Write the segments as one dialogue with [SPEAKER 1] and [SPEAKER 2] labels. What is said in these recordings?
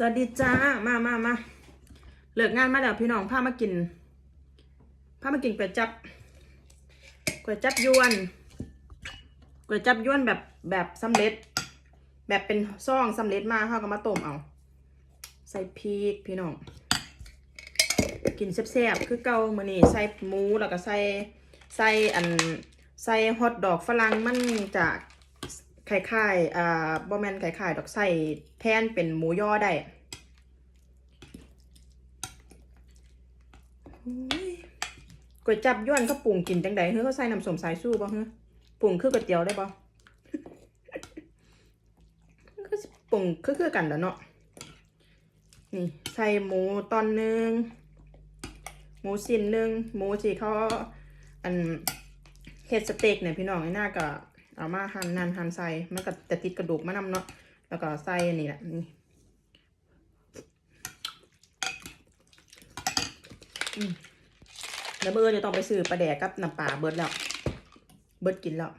[SPEAKER 1] สวัสดีจ้า มามามาเลิกงานมาแล้วพี่น้องพามากินพามากินก๋วยจับก๋วยจับยวนก๋วยจับยวนแบบแบบสำเร็จ แบบเป็นซองสำเร็จมาเขาก็มาต้มเอา ใส่พริกพี่น้อง กินแซ่บๆคือเก่ามื้อนี้ใส่หมูแล้วก็ใส่ใส่อันใส่ฮอทดอกฝรั่งมันจะค ล้ายๆอ่าบ่แม่นคล้ายๆดอกใส่แทนเป็นหมูย่อได้ก๋วยจับย้วนก็ปรุงกินจังใดเฮ้ยเขาใส่น้ำส้มสายสู้บ่ะเฮ้ยปรุงคือก๋วยเตี๋ยวได้บ่ะก็ปรุงคือคือๆกันแล้วเนาะนี่ใส่หมูตอนหนึงหมูสิ้นหนึ่งหมูที่เขาอันเฮ็ดสเต็กเนี่ยพี่น้องไอ้หน้าก็ เอามาหั่นนั่นหั่นใส่มันก็จะติดกระดูกมานำเนาะแล้วก็ใส่อันนี่แหละนี่อืมแล้วเบอร์จะต้องไปซื้อปลาแดกกับน้ำปลาเบิดแล้ว เบิดกินแล้ว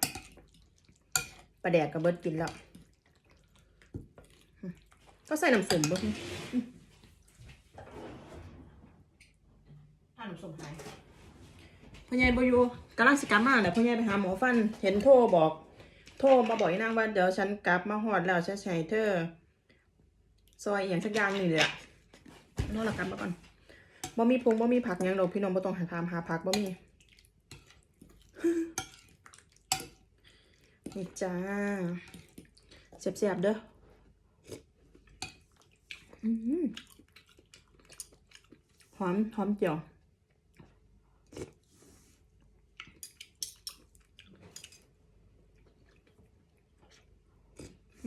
[SPEAKER 1] ปลาแดกกับเบิดกินแล้วอืมก็ใส่น้ำส้มเบิดนี่ถ้าหนูส่งหายพ่อใหญ่บอยู่กำลังสิกลับมาแต่พ่อใหญ่ไปหาหมอฟัน เห็นโทรบอก โทรมาบอกอีนางว่าเดี๋ยวฉันกลับมาหอดแล้วฉันใช้เธอ ซอยอหย่างสักอย่างนี่เลยอะโน่นละกลับมาก่อนบ่มีพงบ่มีผักยังดอกพี่น้องบ่ต้องหาทามหาผักบ่มีนี่จ้าเสียบๆเด้อหอมหอมเจียว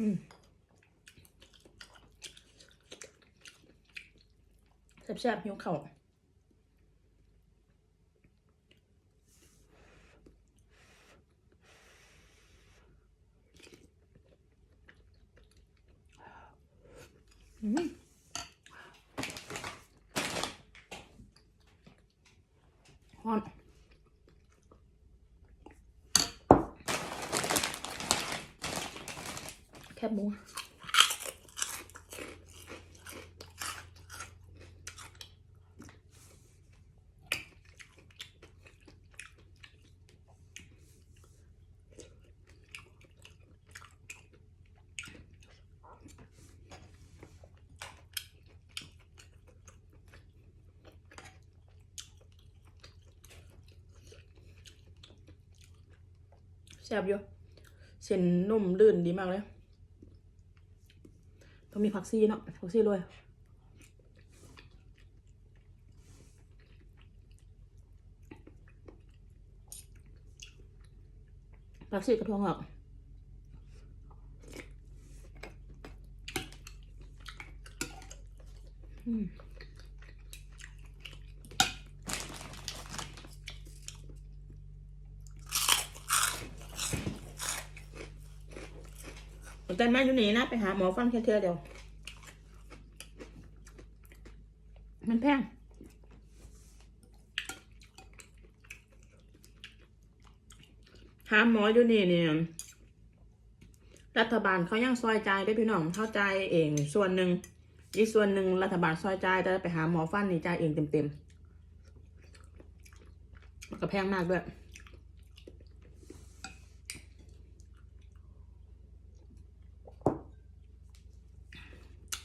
[SPEAKER 1] แซ่บๆหิวเข่าวอืมฮอนแคบ หมูแซ่บอยู่เส้นนุ่มลื่นดีมากเลย มีผักซีเนาะผักซีด้วยผักซีกระทงหรอกอืมแต่แม่อยู่นี่นะ ไปหาหมอฟันแค่เทื่อเดียว มัน แพงหาหมออยู่นี่เนี่ยรัฐบาลเขายังซอยใจได้พี่น้องเข้าใจเองส่วนหนึ่งอีกส่วนหนึ่งรัฐบาลซอยใจแต่ไปหาหมอฟันนี่จ่ายเองเต็มๆก็แพงมากด้วย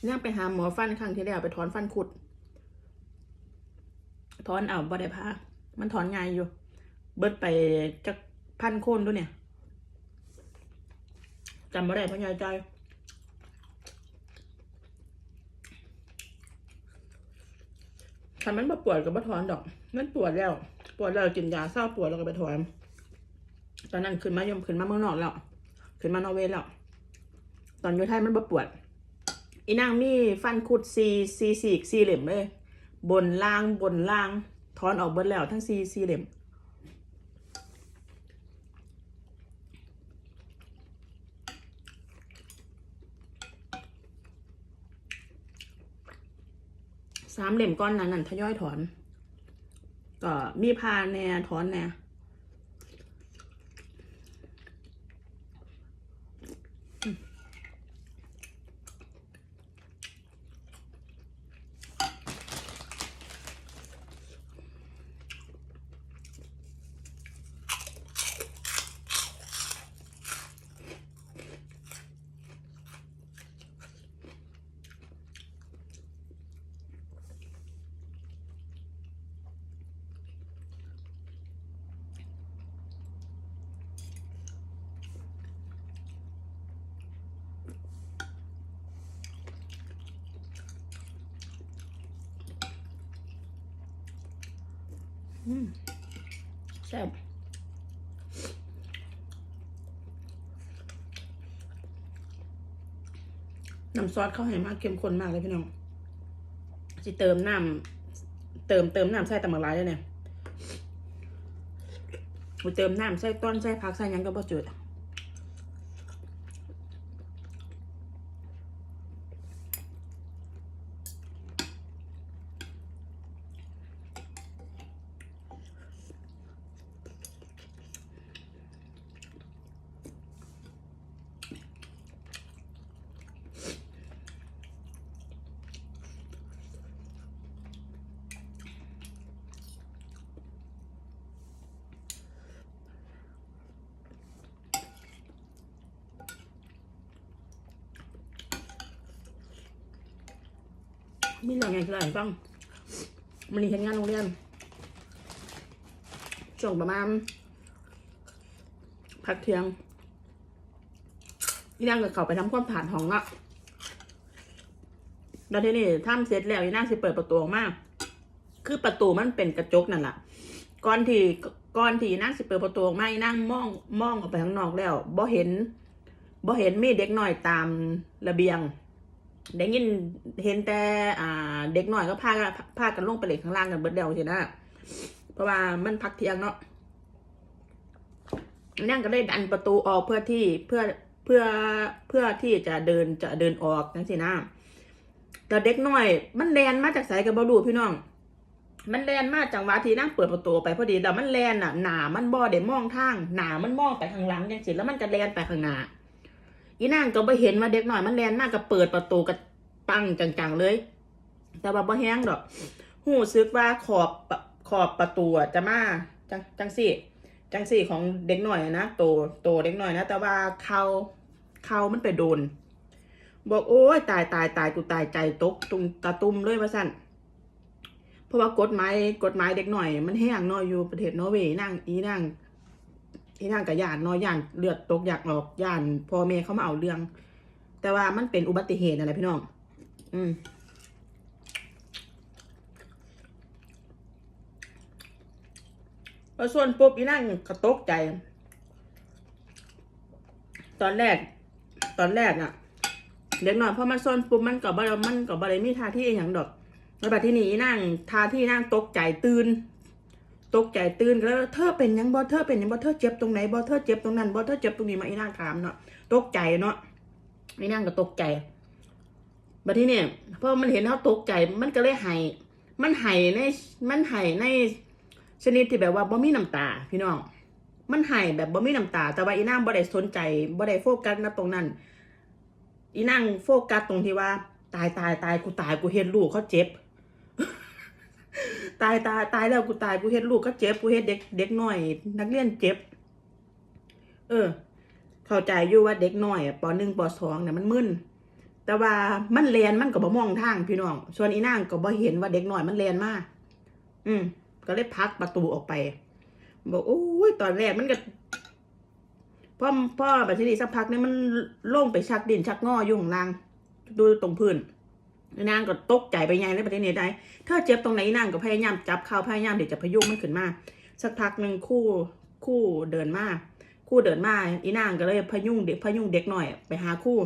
[SPEAKER 1] เนี่ยไปหาหมอฟันครั้งที่แล้วไปถอนฟันคุด ถอนเอาบ่ได้พามันถอนง่ายอยู่ เบิดไปจักพันโคนด้วยเนี่ยจำบ่ได้เพราะยายใจถ้ามันบ่ปวดก็บ่ถอนดอก มันปวดแล้ว ปวดแล้วกินยาเศร้าปวดแล้วก็ไปถอน ตอนนั้นขึ้นมายมขึ้นมาเมืองนอกแล้ว ขึ้นมานอร์เวย์แล้ว ตอนอยู่ไทยมันบ่ปวด อีนางมีฟันคุดซีซีสีกซีเหลี่ยมเลย บนล่างบนล่างถอนออกเบิดแล้วทั้งซีซีเหล่มสามเหล่มก้อนนั้นนั่นทยอยถอนก็มีพาแน่ถอนแน่ แซ่บน้ำซอสเข้าให้มากเข้มข้นมากเลยพี่น้องจะเติมน้ำเติมเติมน้ำใส่ตำมักร้ายเลยเนี่ยเติมน้ำใส่ต้นใส่ผักใส่ยังก็บ่จืด มีเรื่องไงคืออะไรฟังมันนี่เห็นงานโรงเรียนช่วงประมาณพักเที่ยงอีนางก็เข้าไปทำความผ่านห้องละแล้วทีนี้ทำเสร็จแล้วอีนางสิเปิดประตูออกมาคือประตูมันเป็นกระจกนั่นแหละก่อนที่ก่อนที่อีนางสิเปิดประตูออกมาอีนางมองมองออกไปข้างนอกแล้วบ่เห็นบ่เห็นมีเด็กน้อยตามระเบียง ได้ยินเห็นแต่อ่า เด็กหน่อยก็พากันพากันลงไปเล่นข้างล่างกันเบิดเดียวใช่ไหมเพราะว่ามันพักเที่ยงเนาะนั่งก็ได้ดันประตูออกเพื่อที่เพื่อเพื่อเพื่อที่จะเดินจะเดินออกนั่นสินะแต่เด็กน้อย มันแลนมาจากสายกับบอลูพี่น้อง มันแลนมาจังหวะที่นั่งเปิดประตูไปพอดีแต่มันแลนอะหนามันบ่ได้มองทางหนามันมองไปข้างหลังจังสิแล้วมันจะแลนไปข้างหน้า อีนางก็บ่เห็นว่าเด็กหน่อยมันแลนมากก็เปิดประตูก็ปังจังๆเลย แต่ว่าบ่แห้งดอก หูซึกว่าขอบขอบประตูอะจะมาจังจังสี่ จังสี่ของเด็กหน่อยนะโตโตเด็กหน่อยนะ แต่ว่าเขาเขามันไปโดน บอกโอ้ยตายตายตายกูตายใจตกตุมตาตุ่มเลยว่าสั่นเพราะว่ากฎหมายกฎหมายเด็กหน่อย มันแห้งน้อยอยู่ประเทศนอร์เวย์นั่งอีนั่ง อีนั่งกับย่านน้อยย่านเลือดตกอยากออกย่านพ่อแม่เขามาเอาเรื่อง แต่ว่ามันเป็นอุบัติเหตุอะไรพี่น้องอืมพอส่วนปุ๊บอีนั่งก็ตกใจ ตอนแรก ตอนแรกอะเด็กหน่อยพอมาส่วนปุ๊บมันก็บ่ได้มันก็บ่ได้มีท่าที่อย่างดอกแล้วแบบที่นี่อีนั่งท่าที่นั่งตกใจตื่น ตกใจตื่นแล้วเธอเป็นยังบ่เธอเป็นยังบ่เธอเจ็บตรงไหนบ่เธอเจ็บตรงนั้นบ่เธอเจ็บตรงนี้มาอีนางถามเนาะตกใจเนาะไอีนางก็ตกใจบัดที่เนี่ยพอมันเห็นเขาตกใจมันก็เลยไห้มันไห้ในมันไห้ในชนิดที่แบบว่าบ่มีน้ำตา พี่น้องมันไห้แบบบ่มีน้ำตา แต่ว่าอีนางบ่ได้สนใจบ่ได้โฟกัสนะตรงนั้น อีนางโฟกัสตรงที่ว่า ตายตายตายกูตายกูเห็นลูกเขาเจ็บ ตายตายตายแล้วกูตายกูเฮ็ดลูกก็เจ็บกูเฮ็ดเด็กเด็กน้อย นักเรียนเจ็บ เออ เข้าใจอยู่ว่าเด็กน้อยอะปหนึ่งปสองเนี่ยมันมึนแต่ว่ามันเรียนมันก็บ่มองทางพี่น้องส่วนอีนางก็บ่เห็นว่าเด็กน้อยมันเรียนมากอืมก็เลยพักประตูออกไป บอกโอ้ยตอนแรกมันก็พ่อพ่อแบบที่นี่สักพักนี่มันลงไปชักดินชักงออยู่ของนาง ดูตรงพื้น นางก็ตกใจไปไงเลยประเทศนี้ได้ถ้าเจ็บตรงไหนนางก็พยายามจับเขาพยายามเดี๋ยวจะพยุงมันขึ้นมา สักพักหนึ่งคู่คู่เดินมาคู่เดินมาอีนางก็เลยพยุงเด็กพยุงเด็กหน่อย ไปหาคู่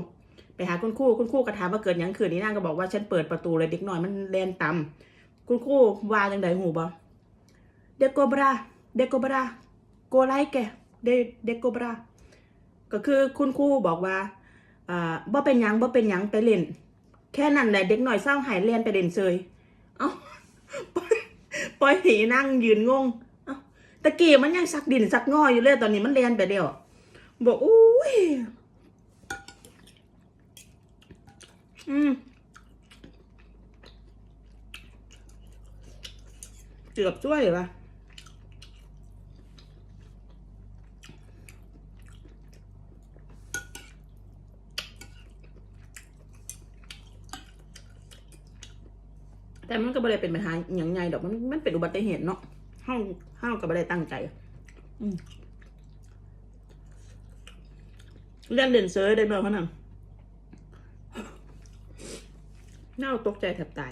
[SPEAKER 1] ไปหาคุณคู่คุณคู่ก็ถามว่าเกิดยังขึ้นอีนางก็บอกว่าฉันเปิดประตูเลยเด็กหน่อยมันแลนต่ำคุณคู่ว่าจังไดหูบ่เด็กโกบราเด็กโกบราโกไลแกเดเด็กโกบราก็คือคุณคู่บอกว่าอ่าบ่เป็นยังบ่เป็นยังไปเล่น แค่นั้นแหละเด็กหน่อยเศร้าหายเรียนไปเด่นเซยเอ้าปล่อยปล่อยห้นั่งยืนงง เอ้าตะกี้มันยังสักดินสักงออยู่เลยตอนนี้มันเรียนไปเดียว บอกอุ้ย อืมเกือบช่วยปะ แต่มันก็ไม่ได้เป็นปัญหาอย่างไงดอกมันมันเป็นอุบัติเหตุเนาะเฮาเฮาก็ไม่ได้ตั้งใจ อืมเรื่องเด่นเซอร์ได้ไหมพ่อนังน่าตกใจแทบตาย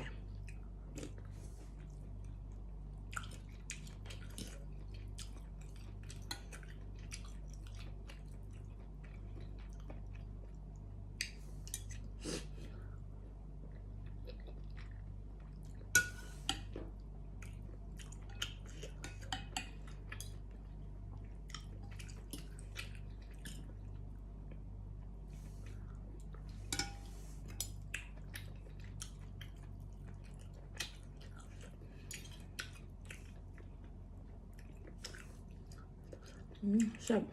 [SPEAKER 1] อืมแซ่บ